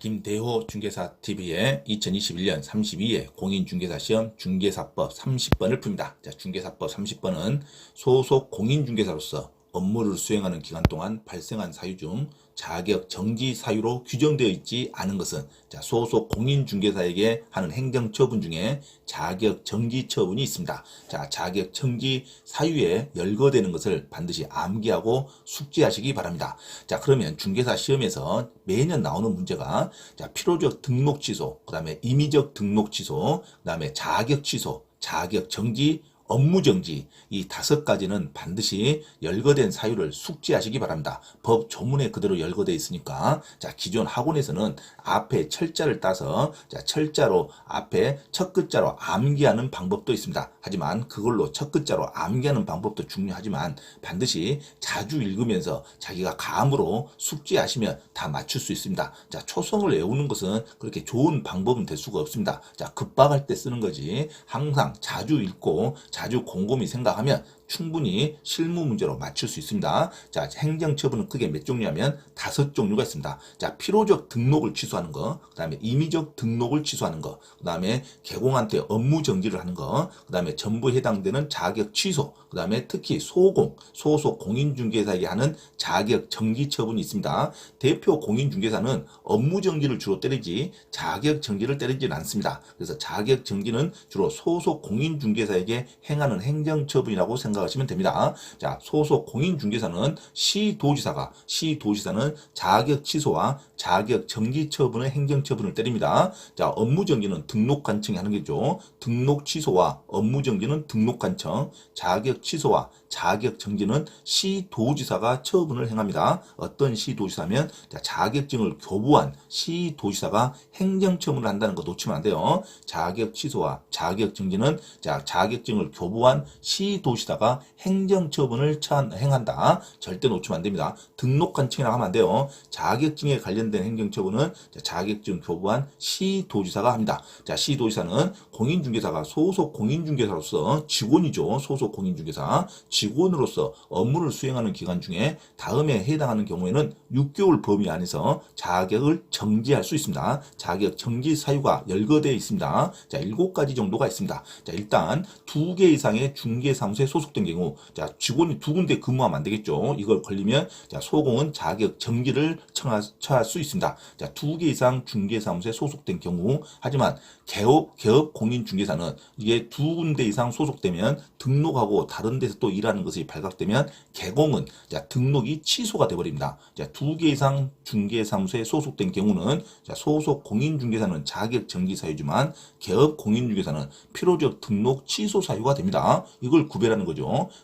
김대호 중개사 TV의 2021년 32회 공인중개사 시험 중개사법 30번을 풉니다. 자, 중개사법 30번은 소속 공인중개사로서 업무를 수행하는 기간 동안 발생한 사유 중 자격 정지 사유로 규정되어 있지 않은 것은 자, 소속 공인중개사에게 하는 행정처분 중에 자격 정지 처분이 있습니다. 자, 자격 정지 사유에 열거되는 것을 반드시 암기하고 숙지하시기 바랍니다. 자, 그러면 중개사 시험에서 매년 나오는 문제가 자, 필요적 등록 취소, 그 다음에 임의적 등록 취소, 그 다음에 자격 취소, 자격 정지, 업무 정지 이 다섯 가지는 반드시 열거된 사유를 숙지하시기 바랍니다. 법 조문에 그대로 열거되어 있으니까 자 기존 학원에서는 앞에 철자를 따서 자 철자로 앞에 첫 글자로 암기하는 방법도 있습니다. 하지만 그걸로 첫 글자로 암기하는 방법도 중요하지만 반드시 자주 읽으면서 자기가 감으로 숙지하시면 다 맞출 수 있습니다. 자 초성을 외우는 것은 그렇게 좋은 방법은 될 수가 없습니다. 자 급박할 때 쓰는 거지 항상 자주 읽고 자주 곰곰이 생각하면 충분히 실무 문제로 맞출 수 있습니다. 자, 행정 처분은 크게 몇 종류냐면 다섯 종류가 있습니다. 자, 필요적 등록을 취소하는 거, 그 다음에 임의적 등록을 취소하는 거, 그 다음에 개공한테 업무 정지를 하는 거, 그 다음에 전부 해당되는 자격 취소, 그 다음에 특히 소공, 소속 공인중개사에게 하는 자격 정지 처분이 있습니다. 대표 공인중개사는 업무 정지를 주로 때리지 자격 정지를 때리지는 않습니다. 그래서 자격 정지는 주로 소속 공인중개사에게 행하는 행정 처분이라고 생각 하시면 됩니다. 자, 소속 공인중개사는 시도지사가 시도지사는 자격 취소와 자격 정지 처분의 행정 처분을 때립니다. 자, 업무 정지는 등록 관청이 하는 거죠. 등록 취소와 업무 정지는 등록 관청, 자격 취소와 자격 정지는 시도지사가 처분을 행합니다. 어떤 시도지사면 자, 자격증을 교부한 시도지사가 행정 처분을 한다는 거 놓치면 안 돼요. 자격 취소와 자격 정지는 자, 자격증을 교부한 시도지사가 행정 처분을 처한, 행한다. 절대 놓치면 안 됩니다. 등록 관청이라고 하면 안 돼요. 자격증에 관련된 행정 처분은 자, 자격증 교부한 시도지사가 합니다. 자, 시도지사는 공인중개사가 소속 공인중개사로서 직원이죠. 소속 공인중개사. 직원으로서 업무를 수행하는 기간 중에 다음에 해당하는 경우에는 6개월 범위 안에서 자격을 정지할 수 있습니다. 자격 정지 사유가 열거되어 있습니다. 자, 7가지 정도가 있습니다. 자, 일단 두개 이상의 중개사무소에 소속 된 경우 자, 직원이 두 군데 근무하면 안 되겠죠. 이걸 걸리면 자, 소공은 자격 정지를 청하, 처할 수 있습니다. 자, 두 개 이상 중개사무소에 소속된 경우 하지만 개업 개업 공인 중개사는 이게 두 군데 이상 소속되면 등록하고 다른 데서 또 일하는 것이 발각되면 개공은 자, 등록이 취소가 돼 버립니다. 자, 두 개 이상 중개사무소에 소속된 경우는 자, 소속 공인 중개사는 자격 정지 사유지만 개업 공인 중개사는 필요적 등록 취소 사유가 됩니다. 이걸 구별하는 거죠.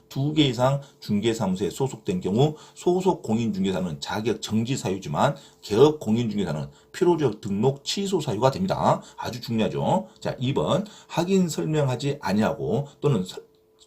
두 개 이상 중개사무소에 소속된 경우 소속 공인 중개사는 자격 정지 사유지만 개업 공인 중개사는 필요적 등록 취소 사유가 됩니다. 아주 중요하죠. 자, 2번 확인 설명하지 아니하고 또는 설-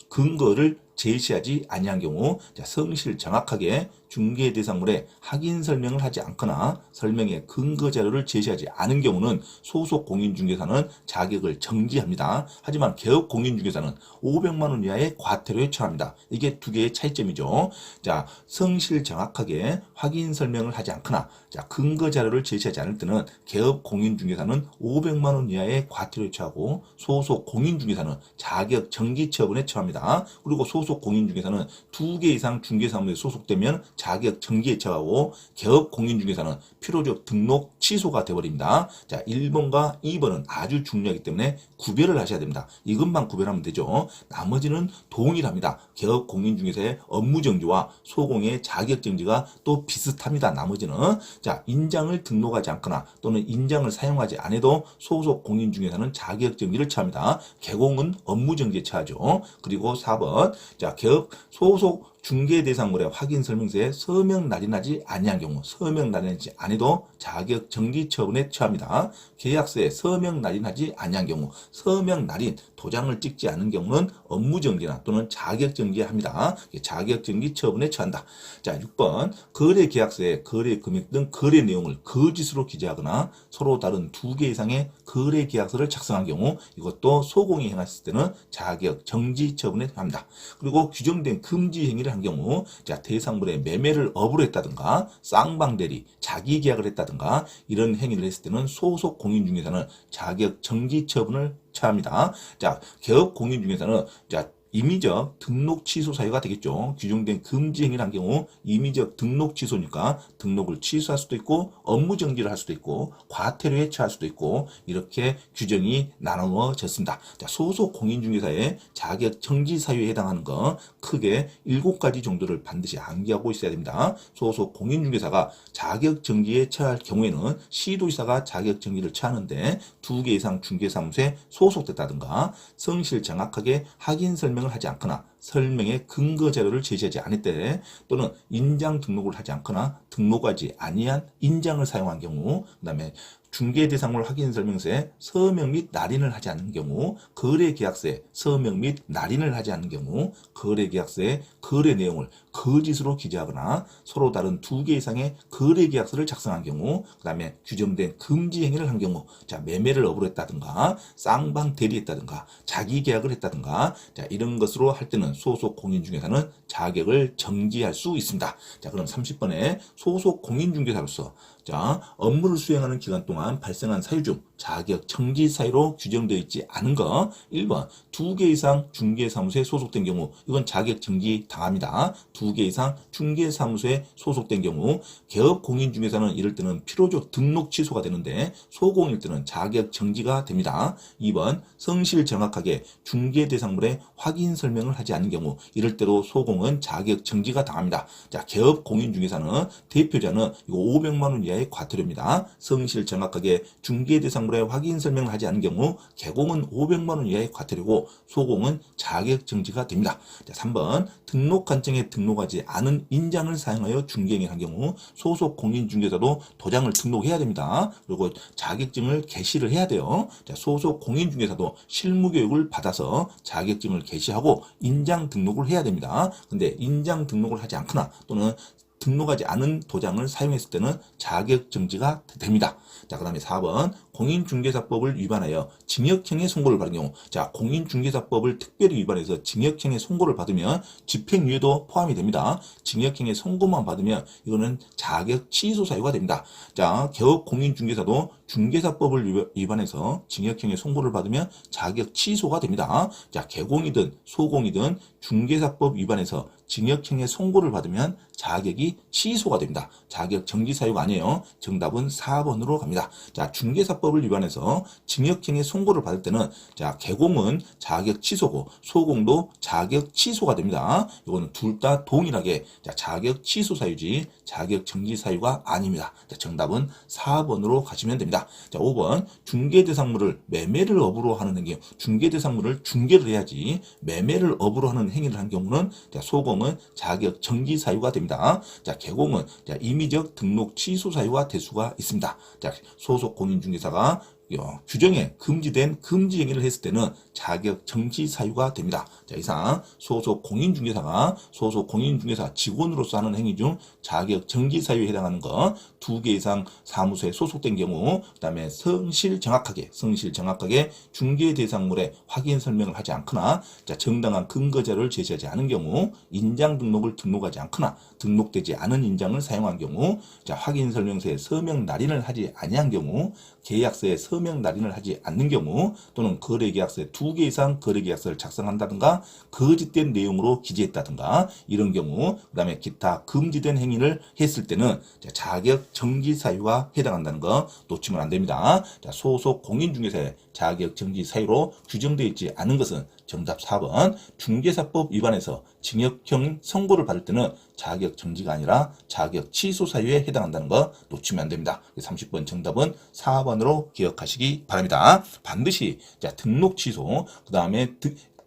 근거를 제시하지 아니한 경우 자, 성실 정확하게 중개 대상물에 확인 설명을 하지 않거나 설명의 근거 자료를 제시하지 않은 경우는 소속 공인중개사는 자격을 정지합니다. 하지만 개업 공인중개사는 500만 원 이하의 과태료에 처합니다. 이게 두 개의 차이점이죠. 자, 성실 정확하게 확인 설명을 하지 않거나 자, 근거 자료를 제시하지 않을 때는 개업 공인중개사는 500만 원 이하의 과태료에 처하고 소속 공인중개사는 자격 정지 처분에 처합니다. 그리고 소속 공인 중개사는 두 개 이상 중개사무소에 소속되면 자격 정지에 처하고 개업 공인 중개사는 필요적 등록 취소가 되어버립니다. 자, 1번과 2번은 아주 중요하기 때문에 구별을 하셔야 됩니다. 이것만 구별하면 되죠. 나머지는 동일합니다. 개업 공인 중개사의 업무 정지와 소공의 자격 정지가 또 비슷합니다. 나머지는 자, 인장을 등록하지 않거나 또는 인장을 사용하지 않아도 소속 공인 중개사는 자격 정지를 처합니다. 개공은 업무 정지에 처하죠. 그리고 4번 자, 개업 소속 중개 대상물의 확인 설명서에 서명 날인하지 아니한 경우 서명 날인하지 아니도 자격 정지 처분에 처합니다. 계약서에 서명 날인하지 아니한 경우 서명 날인 도장을 찍지 않은 경우는 업무 정지나 또는 자격 정지합니다. 자격 정지 처분에 처한다. 자, 6번 거래 계약서에 거래 금액 등 거래 내용을 거짓으로 기재하거나 서로 다른 두 개 이상의 거래 계약서를 작성한 경우 이것도 소공이 행했을 때는 자격 정지 처분에 합니다. 그리고 규정된 금지 행위를 행위를 한 경우 자 대상물의 매매를 업으로 했다든가 쌍방대리, 자기 계약을 했다든가 이런 행위를 했을 때는 소속 공인중개사는 자격 정지 처분을 처합니다. 자 개업 공인중개사는 자 임의적 등록 취소 사유가 되겠죠. 규정된 금지 행위를 한 경우 임의적 등록 취소니까 등록을 취소할 수도 있고 업무 정지를 할 수도 있고 과태료 해처할 수도 있고 이렇게 규정이 나누어졌습니다. 자, 소속 공인중개사의 자격 정지 사유에 해당하는 거 크게 일곱 가지 정도를 반드시 암기하고 있어야 됩니다. 소속 공인중개사가 자격 정지에 처할 경우에는 시도지사가 자격 정지를 처하는데 두 개 이상 중개사무소에 소속됐다든가 성실 정확하게 확인 설명 을 하지 않거나 설명의 근거 자료를 제시하지 않을 때 또는 인장 등록을 하지 않거나 등록하지 아니한 인장을 사용한 경우 그 다음에 중개 대상물 확인 설명서에 서명 및 날인을 하지 않는 경우 거래 계약서에 서명 및 날인을 하지 않는 경우 거래 계약서에 거래 내용을 거짓으로 기재하거나 서로 다른 두 개 이상의 거래 계약서를 작성한 경우 그다음에 규정된 금지 행위를 한 경우 자 매매를 업으로 했다든가 쌍방 대리했다든가 자기 계약을 했다든가 자 이런 것으로 할 때는 소속 공인중개사는 자격을 정지할 수 있습니다. 자 그럼 30번에 소속 공인중개사로서 자 업무를 수행하는 기간 동안 발생한 사유 중 자격 정지 사유로 규정되어 있지 않은 거 1번 두 개 이상 중개사무소에 소속된 경우 이건 자격 정지 당합니다. 두 개 이상 중개사무소에 소속된 경우 개업 공인 중개사는 이럴 때는 필요적 등록 취소가 되는데 소공일 때는 자격 정지가 됩니다. 2번 성실 정확하게 중개 대상물의 확인 설명을 하지 않는 경우 이럴 때로 소공은 자격 정지가 당합니다. 자 개업 공인 중개사는 대표자는 이거 500만 원 이하의 과태료입니다. 성실 정확하게 중개 대상물의 확인 설명을 하지 않는 경우 개공은 500만 원 이하의 과태료고 소공은 자격 정지가 됩니다. 자 3번 등록 관청에 등록하지 않은 인장을 사용하여 중개행위를 한 경우 소속 공인중개사도 도장을 등록해야 됩니다. 그리고 자격증을 개시를 해야 돼요. 자, 소속 공인중개사도 실무교육을 받아서 자격증을 개시하고 인장 등록을 해야 됩니다. 근데 인장 등록을 하지 않거나 또는 등록하지 않은 도장을 사용했을 때는 자격 정지가 됩니다. 자, 그 다음에 4번 공인중개사법을 위반하여 징역형의 선고를 받은 경우 자, 공인중개사법을 특별히 위반해서 징역형의 선고를 받으면 집행유예도 포함이 됩니다. 징역형의 선고만 받으면 이거는 자격 취소 사유가 됩니다. 자, 개업 공인중개사도 중개사법을 위반- 위반해서 징역형의 선고를 받으면 자격 취소가 됩니다. 자, 개공이든 소공이든 중개사법 위반해서 징역형의 선고를 받으면 자격이 취소가 됩니다. 자격 정지 사유가 아니에요. 정답은 4번으로 갑니다. 자, 중개사법을 위반해서 징역형의 선고를 받을 때는 자, 개공은 자격 취소고 소공도 자격 취소가 됩니다. 이거는 둘 다 동일하게 자, 자격 취소 사유지 자격 정지 사유가 아닙니다. 자, 정답은 4번으로 가시면 됩니다. 자, 5번 중개 대상물을 매매를 업으로 하는 행위. 중개 대상물을 중개를 해야지 매매를 업으로 하는 행위를 한 경우는 자, 소공 은 자격 정지 사유가 됩니다. 자, 개공은 자, 임의적 등록 취소 사유가 될 수가 있습니다. 자, 소속 공인중개사가 어, 규정에 금지된 금지 행위를 했을 때는 자격 정지 사유가 됩니다. 자, 이상 소속 공인중개사가 소속 공인중개사 직원으로서 하는 행위 중 자격 정지 사유에 해당하는 것 두 개 이상 사무소에 소속된 경우 그다음에 성실 정확하게 성실 정확하게 중개 대상물의 확인 설명을 하지 않거나 자, 정당한 근거 자료를 제시하지 않은 경우 인장 등록을 등록하지 않거나 등록되지 않은 인장을 사용한 경우 자, 확인 설명서에 서명 날인을 하지 아니한 경우 계약서에 서명 날인을 하지 않는 경우 또는 거래 계약서에 두 개 이상 거래 계약서를 작성한다든가 거짓된 내용으로 기재했다든가 이런 경우 그 다음에 기타 금지된 행위를 했을 때는 자, 자격 정지 사유가 해당한다는 거 놓치면 안 됩니다. 자, 소속 공인 중개사의 자격 정지 사유로 규정되어 있지 않은 것은 정답 4번 중개사법 위반해서 징역형 선고를 받을 때는 자격 정지가 아니라 자격 취소 사유에 해당한다는 거 놓치면 안 됩니다. 30번 정답은 4번으로 기억하시기 바랍니다. 반드시 자, 등록 취소, 그 다음에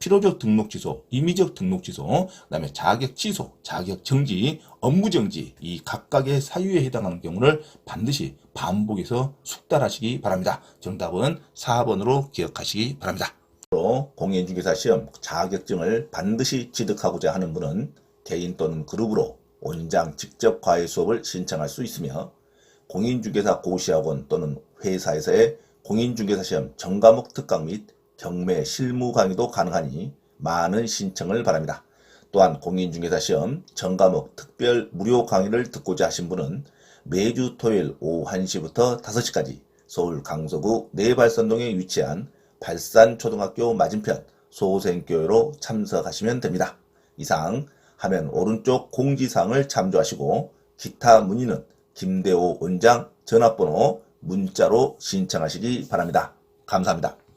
필요적 등록 취소, 임의적 등록 취소, 그다음에 자격 취소, 자격 정지, 업무 정지 이 각각의 사유에 해당하는 경우를 반드시 반복해서 숙달하시기 바랍니다. 정답은 4번으로 기억하시기 바랍니다. 공인중개사 시험 자격증을 반드시 취득하고자 하는 분은 개인 또는 그룹으로 원장 직접 과외 수업을 신청할 수 있으며 공인중개사 고시학원 또는 회사에서의 공인중개사 시험 전과목 특강 및 경매 실무 강의도 가능하니 많은 신청을 바랍니다. 또한 공인중개사 시험 전과목 특별 무료 강의를 듣고자 하신 분은 매주 토요일 오후 1시부터 5시까지 서울 강서구 내발산동에 위치한 발산초등학교 맞은편 소생교회로 참석하시면 됩니다. 이상 화면 오른쪽 공지사항을 참조하시고 기타 문의는 김대호 원장 전화번호 문자로 신청하시기 바랍니다. 감사합니다.